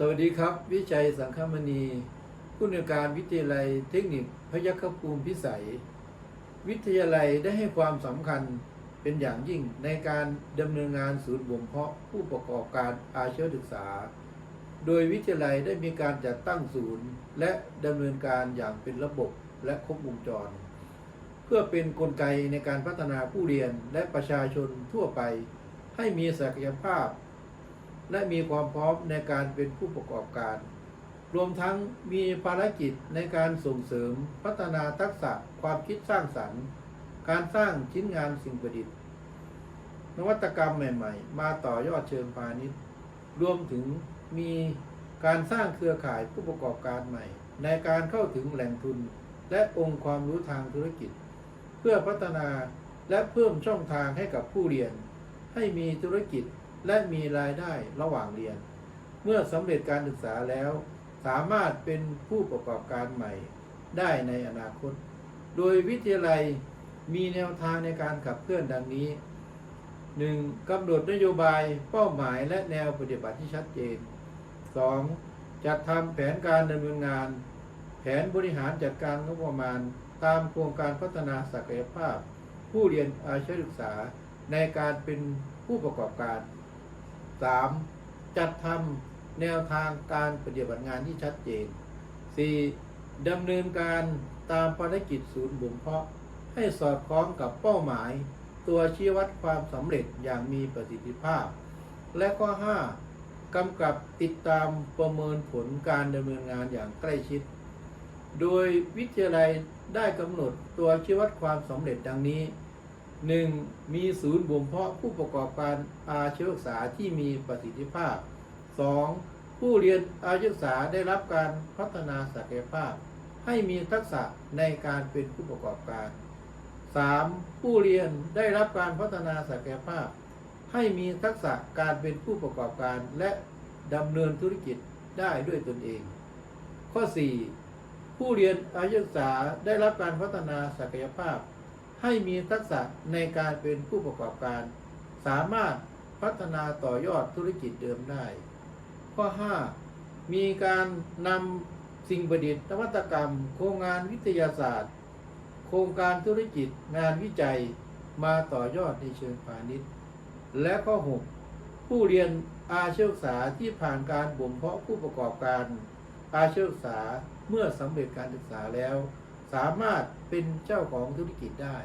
สวัสดีครับ วิชัยสังคมณี ผู้อำนวยการวิทยาลัยเทคนิคพยัคฆภูมิพิสัย วิทยาลัยได้ให้ความสำคัญเป็นอย่างยิ่งในการดำเนินงานศูนย์บ่มเพาะผู้ประกอบการอาชีวศึกษา โดยวิทยาลัยได้มีการจัดตั้งศูนย์ และดำเนินการอย่างเป็นระบบและครบวงจร เพื่อเป็นนกลไกในการพัฒนาผู้เรียนและประชาชนทั่วไป ให้มีศักยภาพ และมีความพร้อมในการเป็นผู้ประกอบการ รวมทั้งมีภารกิจในการส่งเสริมพัฒนาทักษะความคิดสร้างสรรค์ การสร้างชิ้นงานสิ่งประดิษฐ์ นวัตกรรมใหม่ ๆ มาต่อยอดเชิงพาณิชย์ รวมถึงมีการสร้างเครือข่ายผู้ประกอบการใหม่ ในการเข้าถึงแหล่งทุน และองค์ความรู้ทางธุรกิจ เพื่อพัฒนาและเพิ่มช่องทางให้กับผู้เรียน ให้มีธุรกิจ และมีรายได้ระหว่างเรียน เมื่อสำเร็จการศึกษาแล้ว สามารถเป็นผู้ประกอบการใหม่ได้ในอนาคต โดยวิทยาลัยมีแนวทางในการขับเคลื่อนดังนี้ 1. กำหนดนโยบายเป้าหมายและแนวปฏิบัติที่ชัดเจน 2. จัดทำแผนการดำเนินงาน แผนบริหารจัดการงบประมาณ ตามโครงการพัฒนาศักยภาพ ผู้เรียนอาชีวศึกษาในการเป็นผู้ประกอบการ 3. จัดทำแนวทางการปฏิบัติงานที่ชัดเจน 4. ดำเนินการตามภารกิจศูนย์บ่มเพาะ ให้สอดคล้องกับเป้าหมาย ตัวชี้วัดความสำเร็จอย่างมีประสิทธิภาพ และข้อ 5. กำกับติดตามประเมินผลการดำเนินงานอย่างใกล้ชิด โดยวิทยาลัยได้กำหนดตัวชี้วัดความสำเร็จดังนี้ 1. มีศูนย์บ่มเพาะผู้ประกอบการอาชีวศึกษาที่มีประสิทธิภาพ 2. ผู้เรียนอาชีวศึกษาได้รับการพัฒนาศักยภาพ ให้มีทักษะในการเป็นผู้ประกอบการ 3. ผู้เรียนได้รับการพัฒนาศักยภาพ ให้มีทักษะการเป็นผู้ประกอบการและดำเนินธุรกิจได้ด้วยตนเอง ข้อ 4. ผู้เรียนอาชีวศึกษาได้รับการพัฒนาศักยภาพ ให้มีทักษะในการเป็นผู้ประกอบการ สามารถพัฒนาต่อยอดธุรกิจเดิมได้ ข้อ 5. มีการนำสิ่งประดิษฐ์นวัตกรรม โครงงานวิทยาศาสตร์ โครงการธุรกิจงานวิจัยมาต่อยอดในเชิงพาณิชย์ และข้อ 6 ผู้เรียนอาชีวศึกษาที่ผ่านการบ่มเพาะผู้ประกอบการอาชีวศึกษาเมื่อสำเร็จการศึกษาแล้ว สามารถเป็นเจ้าของธุรกิจได้